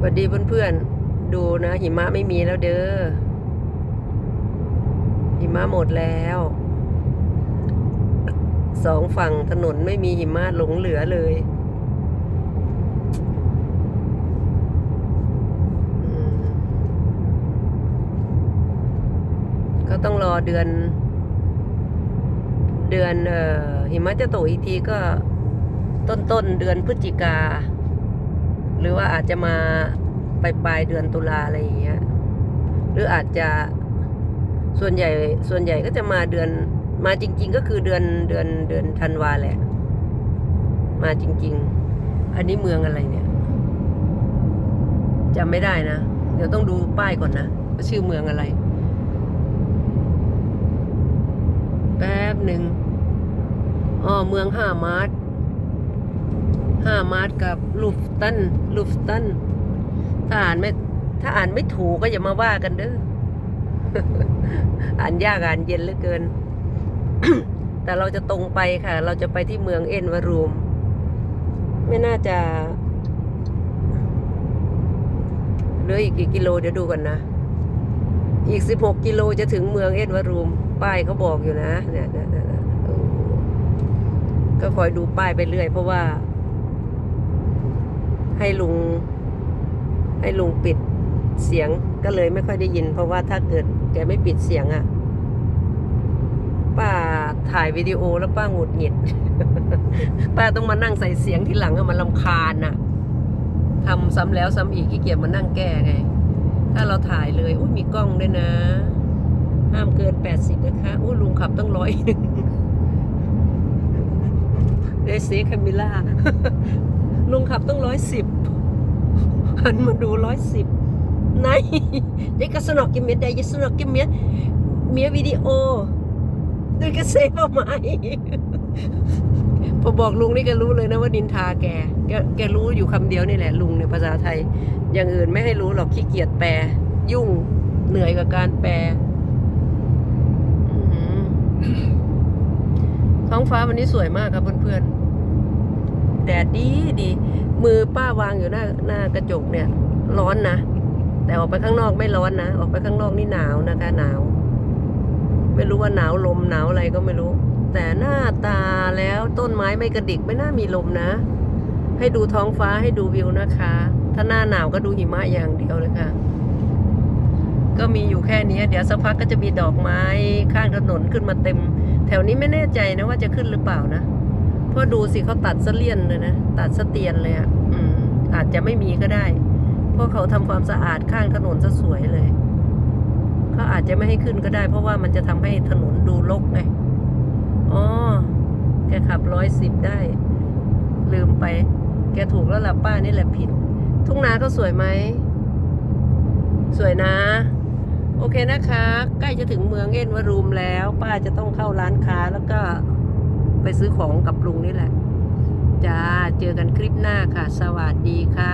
สวัสดีเพื่อนๆ ดูนะ หิมะไม่มีแล้วเด้อ หิมะหมดแล้ว สองฝั่งถนนไม่มีหิมะหลงเหลือเลยก็ต้องรอเดือน เดือน เอ่อหิมะจะตกอีกทีก็ต้นต้นเดือนพฤศจิกา หรือว่าอาจจะมาปลายปลายเดือนตุลาอะไรอย่างเงี้ย หรืออาจจะส่วนใหญ่ส่วนใหญ่ก็จะมาเดือนมาจริง ๆ ก็คือเดือนเดือนเดือนธันวาแหละ มาจริง ๆ อันนี้เมืองอะไรเนี่ยจำไม่ได้นะ เดี๋ยวต้องดูป้ายก่อนนะว่าชื่อเมืองอะไร แป๊บหนึ่งอ๋อเมืองห้ามาร์ท ห้ามาร์ทกับลูฟตันลูฟตันถ้าอ่านไม่ถ้าอ่านไม่ถูกก็อย่ามาว่ากันเด้ออ่านยากอ่านเย็นเหลือเกิน แต่เราจะตรงไปค่ะ เราจะไปที่เมืองเอ็นวารูม ไม่น่าจะเหลืออีกกี่กิโลเดี๋ยวดูกันนะ อีกสิบหกกิโลจะถึงเมืองเอ็นวารูม ป้ายเขาบอกอยู่นะ เนี่ยเนี่ยเนี่ยก็คอยดูป้ายไปเรื่อยเพราะว่า ให้ลุง ให้ลุงปิดเสียงก็เลยไม่ค่อยได้ยิน เพราะว่าถ้าเกิดแกไม่ปิดเสียงอะ่ะป้าถ่ายวิดีโอแล้วป้าหงุดหงิด ป้าต้องมานั่งใส่เสียงที่หลังอะมันลำคาญน่ะทำซ้ำแล้วซ้ำอีกขี้เกียจมานั่งแก้ไง ถ้าเราถ่ายเลยอุ้ยมีกล้องด้วยนะ ห้ามเกินแปดสิบนะคะอุ้ยลุงขับตั้งร้อยหนึ่งเดซีคามิล่า ลุงขับตั้งร้อยสิบหันมาดูร้อยสิบไหนเด็กก็สนอกกินเมียได้ยังสนอกกินเมียเมียวิดีโอด้วยก็เซฟเอาไหมพอบอกลุงนี่ก็รู้เลยนะว่านินทาแก แกแกรู้อยู่คำเดียวนี่แหละลุงในภาษาไทย อย่างอื่นไม่ให้รู้หรอกขี้เกียจแปล ยุ่งเหนื่อยกับการแปลท้องฟ้าวันนี้สวยมากครับเพื่อนๆ แดดดีดีมือป้าวางอยู่หน้าหน้ากระจกเนี่ย ร้อนนะ แต่ออกไปข้างนอกไม่ร้อนนะ ออกไปข้างนอกนี่หนาวนะคะหนาว ไม่รู้ว่าหนาวลมหนาวอะไรก็ไม่รู้ แต่หน้าตาแล้วต้นไม้ไม่กระดิกไม่น่ามีลมนะ ให้ดูท้องฟ้าให้ดูวิวนะคะ ถ้าหน้าหนาวก็ดูหิมะอย่างเดียวเลยค่ะก็มีอยู่แค่นี้เดี๋ยวสักพักก็จะมีดอกไม้ข้างถนนขึ้นมาเต็ม แถวนี้ไม่แน่ใจนะว่าจะขึ้นหรือเปล่านะ เพราะดูสิเขาตัดเสเลียนเลยนะ ตัดเสเตียนเลยอะ่ะอืม อาจจะไม่มีก็ได้ เพราะเขาทำความสะอาดข้างถนนซะสวยเลย เขาอาจจะไม่ให้ขึ้นก็ได้ เพราะว่ามันจะทำให้ถนนดูรกไง อ๋อ แกขับร้อยสิบได้ ลืมไป แกถูกแล้วล่ะป้านี่แหละผิด ทุ่งนาก็สวยไหม สวยนะโอเคนะคะ ใกล้จะถึงเมืองเอ็นวารูมแล้ว ป้าจะต้องเข้าร้านค้าแล้วก็ ไปซื้อของกับลุงนี่แหละ จ้า เจอกันคลิปหน้าค่ะ สวัสดีค่ะ